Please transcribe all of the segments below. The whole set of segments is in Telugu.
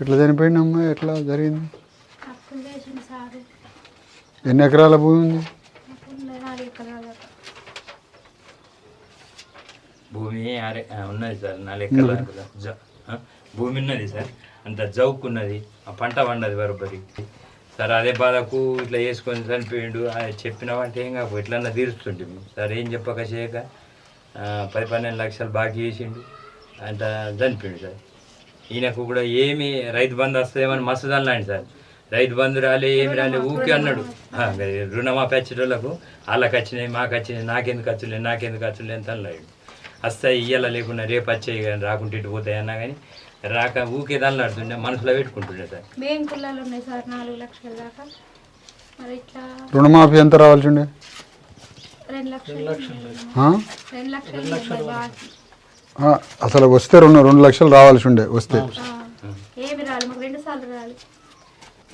ఎట్లా చనిపోయింది అమ్మ ఎట్లా జరిగింది? ఎన్ని ఎకరాల భూమి ఉంది? భూమి ఉన్నది సార్ నాలుగు ఎకరాల భూమి ఉన్నది సార్. అంత జౌక్కున్నది ఆ పంట పండదు బరబరి. సార్ అదే బాధకు ఇట్లా వేసుకొని చనిపోయిండు. చెప్పినామంటే ఏం కాకు ఎట్లన్నా తీరుస్తుంటే సార్ ఏం చెప్పక చేయక పది పన్నెండు లక్షలు బాకీ చేసిండు. అంత చనిపోయిండు సార్. ఈయనకు కూడా ఏమి రైతు బంధు వస్తుందేమని మస్తు లాంటి సార్. రైతు బంధు రాలే ఏమి రాలే ఊకే అన్నాడు. రుణమాఫీ వచ్చేటోళ్ళకు వాళ్ళకి వచ్చినాయి మాకు వచ్చినాయి నాకెందుకు వచ్చులే నాకెందుకు వచ్చులే ఎంత అన్నాడు. వస్తాయి ఇయ్యాల లేకుండా రేపు వచ్చాయి కానీ రాకుంటే ఇటు పోతాయి అన్నా కానీ రాక ఊకే దాన్ని నడుతుండే మనసులో పెట్టుకుంటుండే సార్. బ్యాంకులలో ఉన్నాయి సార్ నాలుగు లక్షల దాకా. మరి ఇట్లా రుణమాఫీ ఎంత రావాల్సి ఉండే రెండు లక్షలు? రెండు లక్షలు అసలు వస్తే రెండు రెండు లక్షలు రావాల్సి ఉండే వస్తే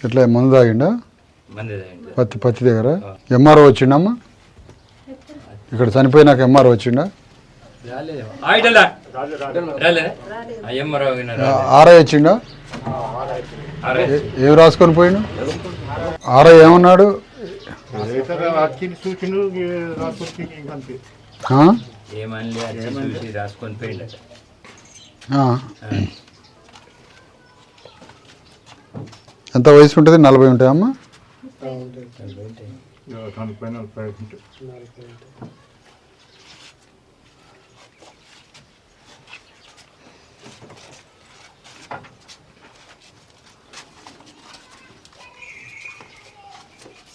ఎట్లా మందు తాగిండా. పత్తి పత్తి దగ్గర ఎంఆర్ఓ వచ్చిండమ్మా ఇక్కడ చనిపోయినాక ఎంఆర్ఓ వచ్చిండా. ఆర్ఐ వచ్చిండా ఏం రాసుకొని పోయిండు ఆర్ఐ ఏమన్నాడు ఏమని చూసి రాసుకొని పోయిండు ఆ. ఎంత వయసు ఉంటుంది? నలభై ఉంటాయమ్మా దాని పైన ప్రయత్నించు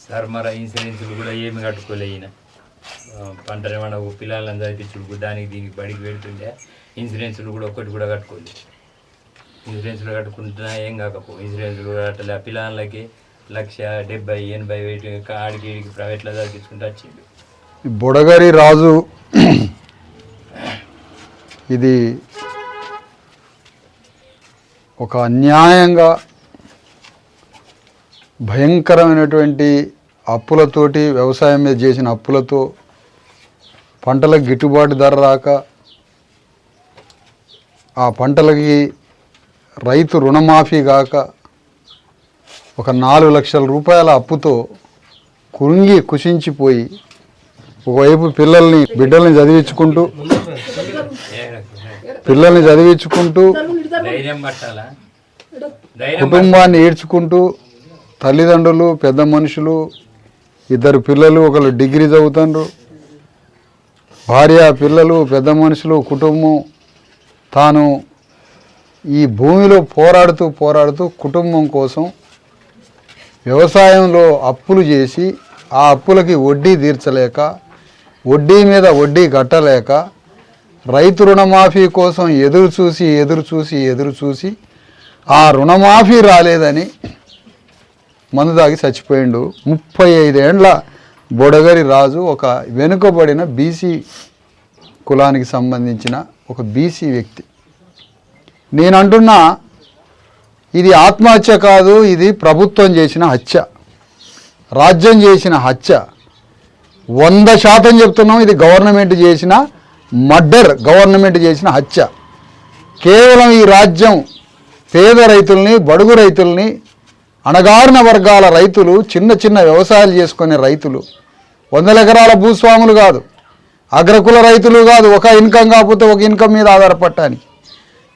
సార్ మరి ఇన్సూరెన్స్లు కూడా ఏమి కట్టుకోలే ఈయన. ఆ, పంట ఏమన్నా పిల్లలను చదివించుడు దానికి దీనికి బడికి పెడుతుండే. ఇన్సూరెన్స్లు కూడా ఒక్కటి కూడా కట్టుకోలేదు ఇన్సూరెన్స్లు కట్టుకుంటున్నా ఏం కాకపో ఇన్సూరెన్స్లు కట్టలే. ఆ పిల్లలకి లక్ష డెబ్బై ఎనభై వెయిట్ ఆడికి ప్రైవేట్లో చదివించుకుంటూ వచ్చిండు. బుడగరి రాజు ఇది ఒక అన్యాయంగా భయంకరమైనటువంటి అప్పులతోటి వ్యవసాయం మీద చేసిన అప్పులతో పంటలకు గిట్టుబాటు ధర రాక ఆ పంటలకి రైతు రుణమాఫీ కాక ఒక నాలుగు లక్షల రూపాయల అప్పుతో కురింగి కుషించిపోయి ఒకవైపు పిల్లల్ని బిడ్డల్ని చదివించుకుంటూ పిల్లల్ని చదివించుకుంటూ కుటుంబాన్ని ఈడ్చుకుంటూ తల్లిదండ్రులు పెద్ద మనుషులు ఇద్దరు పిల్లలు ఒకళ్ళు డిగ్రీ చదువుతాండ్రు. భార్య పిల్లలు పెద్ద మనుషులు కుటుంబం. తాను ఈ భూమిలో పోరాడుతూ పోరాడుతూ కుటుంబం కోసం వ్యవసాయంలో అప్పులు చేసి ఆ అప్పులకి వడ్డీ తీర్చలేక వడ్డీ మీద వడ్డీ కట్టలేక రైతు రుణమాఫీ కోసం ఎదురు చూసి ఎదురు చూసి ఎదురు చూసి ఆ రుణమాఫీ రాలేదని మందు తాగి చచ్చిపోయిండు. ముప్పై ఐదేండ్ల బుడగరి రాజు ఒక వెనుకబడిన బీసీ కులానికి సంబంధించిన ఒక బీసీ వ్యక్తి. నేను అంటున్నా ఇది ఆత్మహత్య కాదు ఇది ప్రభుత్వం చేసిన హత్య. రాజ్యం చేసిన హత్య. వంద శాతం చెప్తున్నాం ఇది గవర్నమెంట్ చేసిన మర్డర్ గవర్నమెంట్ చేసిన హత్య. కేవలం ఈ రాజ్యం పేద రైతుల్ని బడుగు రైతుల్ని అణగారిన వర్గాల రైతులు చిన్న చిన్న వ్యవసాయాలు చేసుకునే రైతులు. వందల ఎకరాల భూస్వాములు కాదు. అగ్రకుల రైతులు కాదు. ఒక ఇన్కమ్ కాకపోతే ఒక ఇన్కమ్ మీద ఆధారపడటానికి.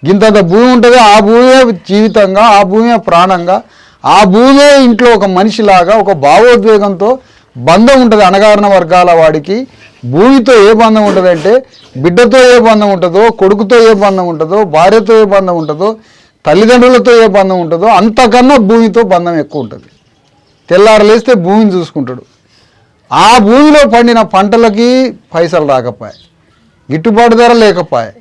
ఇంతంత భూమి ఉంటుంది. ఆ భూమే జీవితంగా ఆ భూమే ప్రాణంగా ఆ భూమే ఇంట్లో ఒక మనిషిలాగా ఒక భావోద్వేగంతో బంధం ఉంటుంది అణగారిన వర్గాల వాడికి. భూమితో ఏ బంధం ఉంటుందంటే బిడ్డతో ఏ బంధం ఉంటుందో కొడుకుతో ఏ బంధం ఉంటుందో భార్యతో ఏ బంధం ఉంటుందో తల్లిదండ్రులతో ఏ బంధం ఉంటుందో అంతకన్నా భూమితో బంధం ఎక్కువ ఉంటుంది. తెల్లారు లేస్తే భూమిని చూసుకుంటాడు. ఆ భూమిలో పండిన పంటలకి పైసలు రాకపోయాయి. గిట్టుబాటు ధర లేకపోయాయి.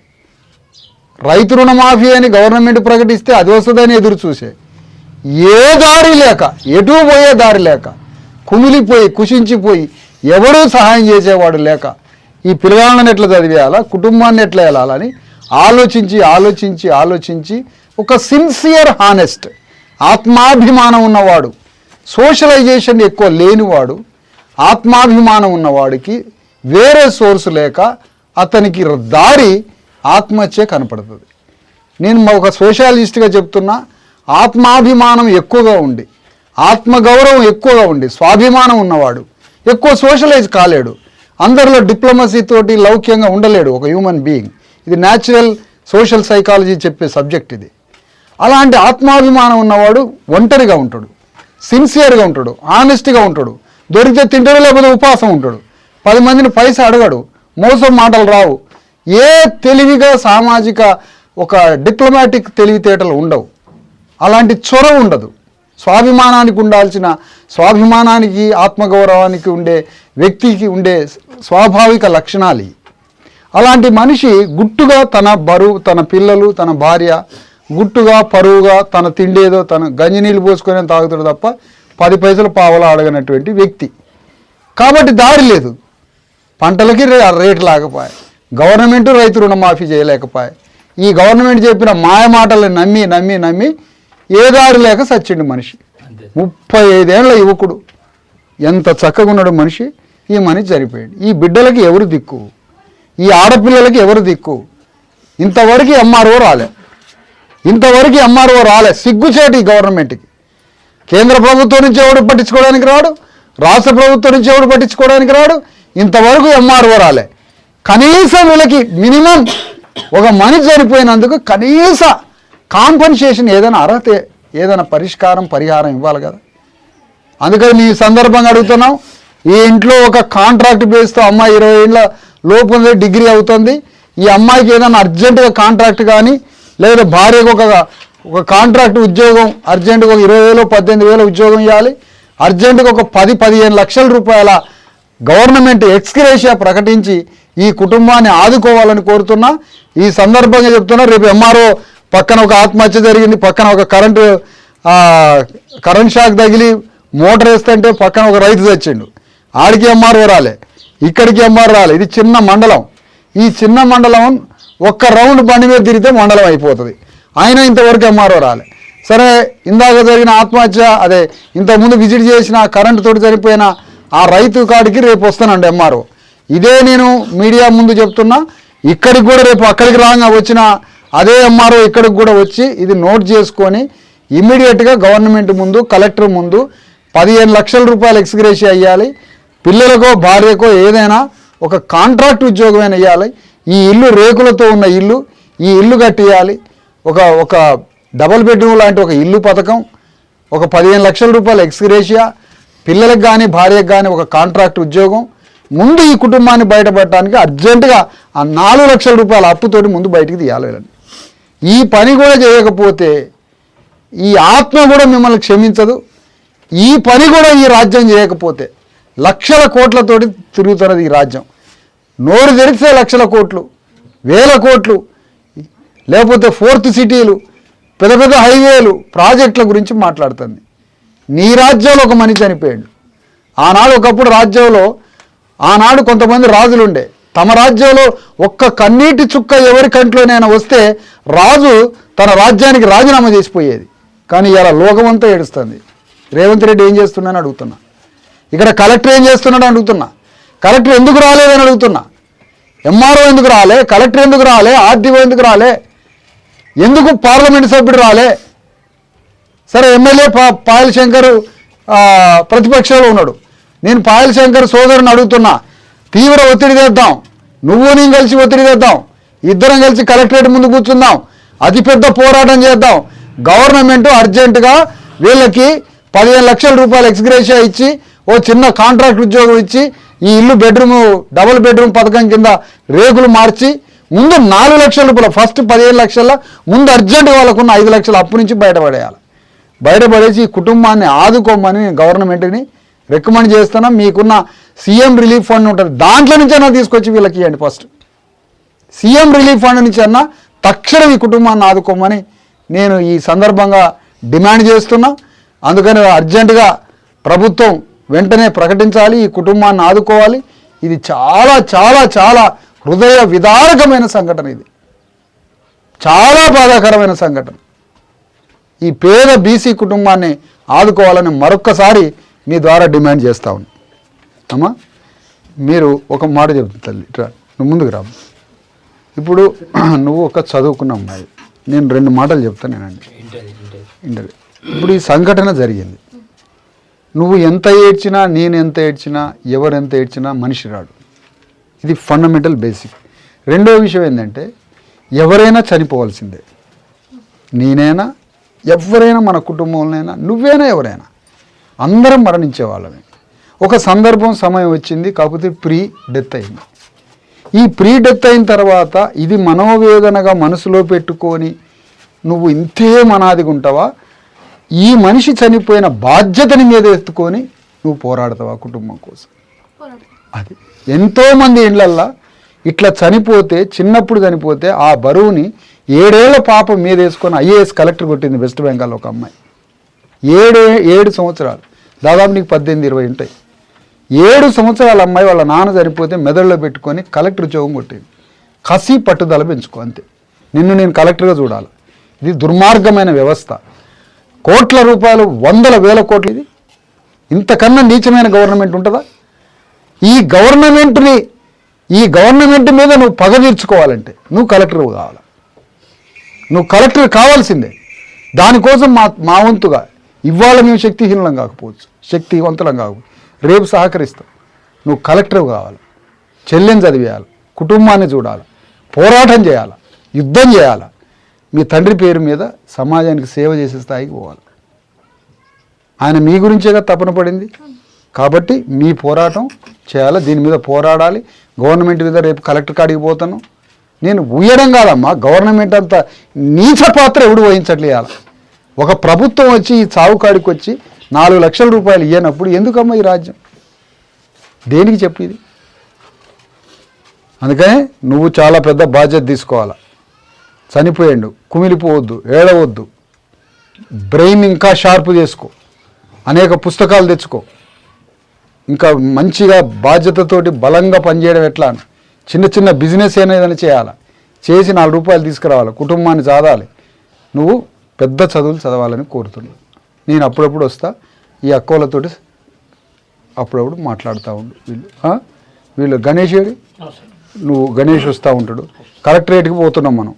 రైతు రుణమాఫీ అని గవర్నమెంట్ ప్రకటిస్తే అది వస్తుందని ఎదురు చూసే. ఏ దారి లేక ఎటు పోయే దారి లేక కుమిలిపోయి కుషించిపోయి ఎవడూ సహాయం చేసేవాడు లేక ఈ పిల్లగాళ్ళని ఎట్లా చదివేయాలా కుటుంబాన్ని ఎట్లా వెళ్ళాలని ఆలోచించి ఆలోచించి ఆలోచించి ఒక సిన్సియర్ హానెస్ట్ ఆత్మాభిమానం ఉన్నవాడు. సోషలైజేషన్ ఎక్కువ లేనివాడు ఆత్మాభిమానం ఉన్నవాడికి వేరే సోర్స్ లేక అతనికి దారి ఆత్మహత్య కనపడుతుంది. నేను మా ఒక సోషాలజిస్ట్గా చెప్తున్నా ఆత్మాభిమానం ఎక్కువగా ఉండి ఆత్మగౌరవం ఎక్కువగా ఉండి స్వాభిమానం ఉన్నవాడు ఎక్కువ సోషలైజ్ కాలేడు అందరిలో డిప్లొమసీ తోటి లౌక్యంగా ఉండలేడు ఒక హ్యూమన్ బీయింగ్ ఇది న్యాచురల్ సోషల్ సైకాలజీ చెప్పే సబ్జెక్ట్ ఇది. అలాంటి ఆత్మాభిమానం ఉన్నవాడు ఒంటరిగా ఉంటాడు. సిన్సియర్గా ఉంటాడు. ఆనెస్ట్గా ఉంటాడు. దొరికితే తింటాడు లేకపోతే ఉపవాసం ఉంటాడు. పది మందిని పైసా అడగడు. మోసం మాటలు రావు. ఏ తెలివిగా సామాజిక ఒక డిప్లొమాటిక్ తెలివితేటలు ఉండవు. అలాంటి చొరవ ఉండదు. స్వాభిమానానికి ఉండాల్సిన స్వాభిమానానికి ఆత్మగౌరవానికి ఉండే వ్యక్తికి ఉండే స్వాభావిక లక్షణాలు అలాంటి మనిషి గుట్టుగా తన బరువు తన పిల్లలు తన భార్య గుట్టుగా పరువుగా తన తిండేదో తన గంజి నీళ్ళు పోసుకొని తాగుతాడు తప్ప పది పైసలు పావలా అడగనటువంటి వ్యక్తి. కాబట్టి దారి లేదు. పంటలకి రే రేటు లేకపోయాయి గవర్నమెంట్ రైతు రుణమాఫీ చేయలేకపోయాయి ఈ గవర్నమెంట్ చెప్పిన మాయ మాటలను నమ్మి నమ్మి నమ్మి ఏ దారి లేక సచ్చిండు మనిషి. ముప్పై ఐదేళ్ళ యువకుడు. ఎంత చక్కగా ఉన్నాడు మనిషి. ఈ మనిషి చనిపోయాడు. ఈ బిడ్డలకి ఎవరు దిక్కు? ఈ ఆడపిల్లలకి ఎవరు దిక్కు? ఇంతవరకు ఎంఆర్ఓ రాలే. ఇంతవరకు ఎంఆర్ఓ రాలే. సిగ్గుచేటి గవర్నమెంట్కి. కేంద్ర ప్రభుత్వం నుంచి ఎవడు పట్టించుకోవడానికి రాడు? రాష్ట్ర ప్రభుత్వం నుంచి ఎవడు పట్టించుకోవడానికి రాడు? ఇంతవరకు ఎంఆర్ఓ రాలే. కనీసం వీళ్ళకి మినిమం ఒక మనిషి చనిపోయినందుకు కనీస కాంపన్సేషన్ ఏదైనా అర్హత ఏదైనా పరిష్కారం పరిహారం ఇవ్వాలి కదా. అందుకని మీ సందర్భంగా అడుగుతున్నాం. ఈ ఇంట్లో ఒక కాంట్రాక్ట్ బేస్తో అమ్మాయి ఇరవై ఏళ్ళ లోపు ఉంది డిగ్రీ అవుతుంది. ఈ అమ్మాయికి ఏదైనా అర్జెంటుగా కాంట్రాక్ట్ కానీ లేదా భార్యకు ఒక ఒక కాంట్రాక్ట్ ఉద్యోగం అర్జెంటుగా ఒక ఇరవై వేలు పద్దెనిమిది వేలు ఉద్యోగం ఇవ్వాలి. అర్జెంటుగా ఒక పది పదిహేను లక్షల రూపాయల గవర్నమెంట్ ఎక్స్క్రేషియా ప్రకటించి ఈ కుటుంబాన్ని ఆదుకోవాలని కోరుతున్నా. ఈ సందర్భంగా చెప్తున్నా రేపు ఎంఆర్ఓ పక్కన ఒక ఆత్మహత్య జరిగింది పక్కన ఒక కరెంటు కరెంట్ షాక్ తగిలి మోటార్ వేస్తుంటే పక్కన ఒక రైతు తెచ్చిండు. ఆడికి ఎంఆర్ఓ రాలే ఇక్కడికి ఎంఆర్ రాలే. ఇది చిన్న మండలం. ఈ చిన్న మండలం ఒక్క రౌండ్ బండి మీద తిరిగితే మండలం అయిపోతుంది. ఆయన ఇంతవరకు ఎంఆర్ఓ రాలే. సరే ఇందాక జరిగిన ఆత్మహత్య అదే ఇంతకుముందు విజిట్ చేసిన కరెంటు తోటి చనిపోయిన ఆ రైతు కాడికి రేపు వస్తానండి ఎంఆర్ఓ. ఇదే నేను మీడియా ముందు చెప్తున్నా. ఇక్కడికి కూడా రేపు అక్కడికి రాగా వచ్చిన అదే ఎంఆర్ఓ ఇక్కడికి కూడా వచ్చి ఇది నోట్ చేసుకొని ఇమ్మీడియట్గా గవర్నమెంట్ ముందు కలెక్టర్ ముందు పదిహేను లక్షల రూపాయలు ఎక్స్గ్రేషి అయ్యాలి పిల్లలకో భార్యకో ఏదైనా ఒక కాంట్రాక్ట్ ఉద్యోగమైన ఇవ్వాలి ఈ ఇల్లు రేకులతో ఉన్న ఇల్లు ఈ ఇల్లు కట్టియాలి. ఒక ఒక డబుల్ బెడ్రూమ్ లాంటి ఒక ఇల్లు పథకం ఒక పదిహేను లక్షల రూపాయలు ఎక్స్గ్రేషియా పిల్లలకు కానీ భార్యకు కానీ ఒక కాంట్రాక్ట్ ఉద్యోగం. ముందు ఈ కుటుంబాన్ని బయటపడటానికి అర్జెంటుగా ఆ నాలుగు లక్షల రూపాయల అప్పుతోటి ముందు బయటికి తీయాలి ఈ పని కూడా చేయకపోతే ఈ ఆత్మ కూడా మిమ్మల్ని క్షమించదు. ఈ పని కూడా ఈ రాజ్యం చేయకపోతే లక్షల కోట్లతోటి తిరుగుతున్నది ఈ రాజ్యం. నోరు తెరిస్తే లక్షల కోట్లు వేల కోట్లు లేకపోతే ఫోర్త్ సిటీలు పెద్ద పెద్ద హైవేలు ప్రాజెక్టుల గురించి మాట్లాడుతుంది. నీ రాజ్యంలో ఒక మనిషి చనిపోయాడు. ఆనాడు ఒకప్పుడు రాజ్యంలో ఆనాడు కొంతమంది రాజులు ఉండే తమ రాజ్యంలో ఒక్క కన్నీటి చుక్క ఎవరి కంట్లోనైనా వస్తే రాజు తన రాజ్యానికి రాజీనామా చేసిపోయేది. కానీ ఇలా లోకమంతా ఏడుస్తుంది. రేవంత్ రెడ్డి ఏం చేస్తున్నాను అడుగుతున్నా. ఇక్కడ కలెక్టర్ ఏం చేస్తున్నాడు అడుగుతున్నా. కలెక్టర్ ఎందుకు రాలేదని అడుగుతున్నా. ఎంఆర్ఓ ఎందుకు రాలే కలెక్టర్ ఎందుకు రాలే ఆర్డీఓ ఎందుకు రాలే ఎందుకు పార్లమెంట్ సభ్యుడు రాలే? సరే ఎమ్మెల్యే పాయల్ శంకర్ ప్రతిపక్షంలో ఉన్నాడు. నేను పాయల్ శంకర్ సోదరుని అడుగుతున్నా తీవ్ర ఒత్తిడి తెద్దాం. నువ్వు నేను కలిసి ఒత్తిడి తెద్దాం. ఇద్దరం కలిసి కలెక్టరేట్ ముందు కూర్చుందాం. అతిపెద్ద పోరాటం చేద్దాం. గవర్నమెంట్ అర్జెంటుగా వీళ్ళకి పదిహేను లక్షల రూపాయలు ఎక్స్గ్రేషియా ఇచ్చి ఓ చిన్న కాంట్రాక్ట్ ఉద్యోగం ఇచ్చి ఈ ఇల్లు బెడ్రూమ్ డబుల్ బెడ్రూమ్ పథకం కింద రేకులు మార్చి ముందు నాలుగు లక్షల రూపాయలు ఫస్ట్ పదిహేను లక్షల ముందు అర్జెంట్ వాళ్ళకున్న ఐదు లక్షల అప్పు నుంచి బయటపడేయాలి. బయటపడేసి ఈ కుటుంబాన్ని ఆదుకోమని నేను గవర్నమెంట్ని రికమెండ్ చేస్తున్నాం. మీకున్న సీఎం రిలీఫ్ ఫండ్ ఉంటుంది. దాంట్లో నుంచైనా తీసుకొచ్చి వీళ్ళకి ఇవ్వండి ఫస్ట్. సీఎం రిలీఫ్ ఫండ్ నుంచి అన్నా తక్షణం ఈ కుటుంబాన్ని ఆదుకోమని నేను ఈ సందర్భంగా డిమాండ్ చేస్తున్నా. అందుకని అర్జెంటుగా ప్రభుత్వం వెంటనే ప్రకటించాలి ఈ కుటుంబాన్ని ఆదుకోవాలి. ఇది చాలా చాలా చాలా హృదయ విదారకమైన సంఘటన ఇది. చాలా బాధాకరమైన సంఘటన. ఈ పేద బీసీ కుటుంబాన్ని ఆదుకోవాలని మరొక్కసారి మీ ద్వారా డిమాండ్ చేస్తా ఉన్నాను అమ్మా మీరు ఒక మాట చెప్తుంది తల్లి ఇట్రా నువ్వు ముందుకు రా. ఇప్పుడు నువ్వు ఒక చదువుకున్న అమ్మాయి. నేను రెండు మాటలు చెప్తాను నేనండి. ఇంటర్వ్యూ ఇప్పుడు ఈ సంఘటన జరిగింది. నువ్వు ఎంత ఏడ్చినా నేను ఎంత ఏడ్చినా ఎవరు ఎంత ఏడ్చినా మనిషి రాడు. ఇది ఫండమెంటల్ బేసిక్ రెండో విషయం ఏంటంటే ఎవరైనా చనిపోవాల్సిందే. నేనైనా ఎవరైనా మన కుటుంబంలోనైనా నువ్వైనా ఎవరైనా అందరం మరణించే వాళ్ళమే. ఒక సందర్భం సమయం వచ్చింది కాకపోతే ప్రీ డెత్ అయింది. ఈ ప్రీ డెత్ అయిన తర్వాత ఇది మనోవేదనగా మనసులో పెట్టుకొని నువ్వు ఇంతే మనాదిగా ఉంటావా ఈ మనిషి చనిపోయిన బాధ్యతని మీద ఎత్తుకొని నువ్వు పోరాడతావా కుటుంబం కోసం? అది. ఎంతోమంది ఇళ్ళల్లో ఇట్లా చనిపోతే చిన్నప్పుడు చనిపోతే ఆ బరువుని ఏడేళ్ళ పాపం మీద వేసుకొని ఐఏఎస్ కలెక్టర్ కొట్టింది వెస్ట్ బెంగాల్ ఒక అమ్మాయి. ఏడే ఏడు సంవత్సరాలు. దాదాపు నీకు పద్దెనిమిది ఇరవై ఉంటాయి. ఏడు సంవత్సరాల అమ్మాయి వాళ్ళ నాన్న చనిపోతే మెదడులో పెట్టుకొని కలెక్టర్ ఉద్యోగం కొట్టింది. కసి పట్టుదల పెంచుకో అంతే. నిన్ను నేను కలెక్టర్గా చూడాలి. ఇది దుర్మార్గమైన వ్యవస్థ. కోట్ల రూపాయలు వందల వేల కోట్లు ఇది. ఇంతకన్నా నీచమైన గవర్నమెంట్ ఉంటుందా? ఈ గవర్నమెంట్ని ఈ గవర్నమెంట్ మీద నువ్వు పగ తీర్చుకోవాలంటే నువ్వు కలెక్టర్ కావాలి? నువ్వు కలెక్టర్ కావాల్సిందే. దానికోసం మా మా వంతుగా ఇవాళ మేము శక్తిహీనులం కాకపోవచ్చు శక్తివంతులం కాకపోవచ్చు. రేపు సహకరిస్తాం. నువ్వు కలెక్టర్ కావాలి. చెల్లెని చదివేయాలి. కుటుంబాన్ని చూడాలి. పోరాటం చేయాలి. యుద్ధం చేయాలి. మీ తండ్రి పేరు మీద సమాజానికి సేవ చేసే స్థాయికి పోవాలి. ఆయన మీ గురించేగా తపన పడింది. కాబట్టి మీ పోరాటం చేయాలి దీని మీద పోరాడాలి. గవర్నమెంట్ మీద రేపు కలెక్టర్ కాడికి పోతాను. నేను ఉయ్యడం కాదమ్మా గవర్నమెంట్ అంత నీచ పాత్ర ఎవడు వహించట్లేయాలి ఒక ప్రభుత్వం వచ్చి ఈ చావు కాడికి వచ్చి నాలుగు లక్షల రూపాయలు ఇయ్యనప్పుడు ఎందుకమ్మా ఈ రాజ్యం? దేనికి చెప్పేది అందుకని నువ్వు చాలా పెద్ద బాధ్యత తీసుకోవాలి. చనిపోయిండు కుమిలిపోవద్దు ఏడవద్దు. బ్రెయిన్ ఇంకా షార్ప్ చేసుకో. అనేక పుస్తకాలు తెచ్చుకో. ఇంకా మంచిగా బాధ్యతతోటి బలంగా పనిచేయడం ఎట్లా అని చిన్న చిన్న బిజినెస్ ఏదైనా చేయాలి? చేసి నాలుగు రూపాయలు తీసుకురావాలి కుటుంబాన్ని చదవాలి నువ్వు పెద్ద చదువులు చదవాలని కోరుతున్నాను నేను అప్పుడప్పుడు వస్తా ఈ అక్కలతోటి అప్పుడప్పుడు మాట్లాడుతూ ఉండు. వీళ్ళు? వీళ్ళు గణేష్ ఏడి? నువ్వు గణేష్ వస్తూ ఉంటాడు. కలెక్టరేట్కి పోతున్నాం మనం.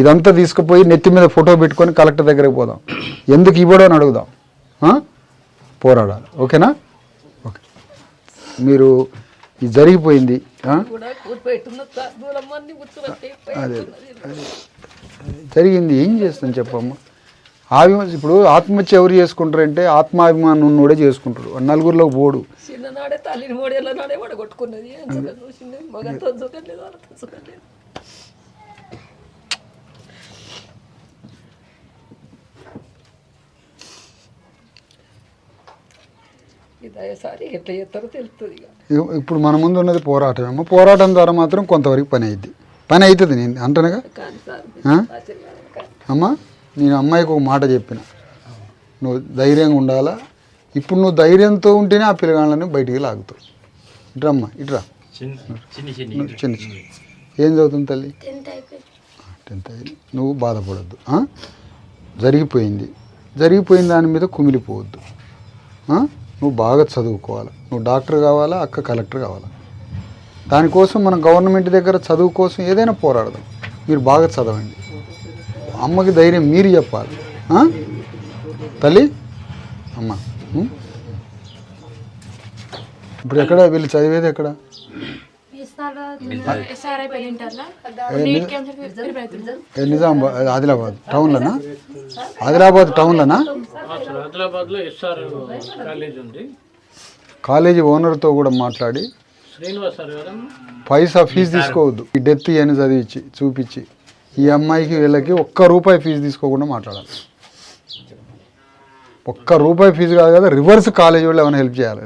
ఇదంతా తీసుకుపోయి నెత్తి మీద ఫోటో పెట్టుకొని కలెక్టర్ దగ్గరికి పోదాం. ఎందుకు ఇవ్వడో అని అడుగుదాం? పోరాడాలి. ఓకేనా? ఓకే. మీరు ఇది జరిగిపోయింది. అదే. జరిగింది. ఏం చేస్తాను చెప్పమ్మా? ఆభిమా ఇప్పుడు ఆత్మహత్య ఎవరు చేసుకుంటారంటే ఆత్మాభిమానం ఉన్నోడే చేసుకుంటాడు. వాడు నలుగురిలోకి పోడు. చిన్ననాడే తల్లిని మూడేళ్ళ నాడే పడగొట్టుకున్నది ఏం సుఖం చూసింది మగంతో సుఖం లేదు వాళ్ళతో సుఖం లేదు ఇది ఎట్లా చేస్తారో తెలుస్తుంది ఇప్పుడు మన ముందు ఉన్నది పోరాటం ఏమో పోరాటం ద్వారా మాత్రం కొంతవరకు పని అయింది పని అవుతుంది నేను అంటనగా? అమ్మ నేను అమ్మాయికి ఒక మాట చెప్పిన. నువ్వు ధైర్యంగా ఉండాలా? ఇప్పుడు నువ్వు ధైర్యంతో ఉంటేనే ఆ పిల్లగాళ్ళని బయటికి లాగుతావు. ఇట్రమ్మా ఇట్రా. చిన్న చిన్ని. ఏం చదువుతుంది తల్లి? టెన్త్ అయింది నువ్వు బాధపడద్దు. ఆ? జరిగిపోయింది. జరిగిపోయిన దాని మీద కుమిలిపోవద్దు. ఆ? నువ్వు బాగా చదువుకోవాలి. నువ్వు డాక్టర్ కావాలా అక్క కలెక్టర్ కావాలా? దానికోసం మనం గవర్నమెంట్ దగ్గర చదువు కోసం ఏదైనా పోరాడదాం. మీరు బాగా చదవండి. అమ్మకి ధైర్యం మీరు చెప్పాలి. తల్లి? అమ్మ. ఇప్పుడు ఎక్కడ వీళ్ళు చదివేది ఎక్కడ ఎస్ఆర్ అయిపోయింది ఇంటర్లో నీట్ క్యాన్సర్ ప్రిపేర్ అవుతుంది ఏ నిజామాబాద్ ఆదిలాబాద్ టౌన్లోనా? ఆదిలాబాద్ టౌన్లోనా? ఎస్ఆర్ కాలేజ్ ఉంది. కాలేజీ ఓనర్తో కూడా మాట్లాడి శ్రీనివాస్ సార్ కదమ్మా పైసా ఫీజు తీసుకోవద్దు. ఈ డెత్ అని చదివించి చూపించి. ఈ అమ్మాయికి వీళ్ళకి ఒక్క రూపాయి ఫీజు తీసుకోకుండా మాట్లాడాలి. ఒక్క రూపాయి ఫీజు కాదు కదా రివర్స్ కాలేజీ వాళ్ళు ఏమైనా హెల్ప్ చేయాలి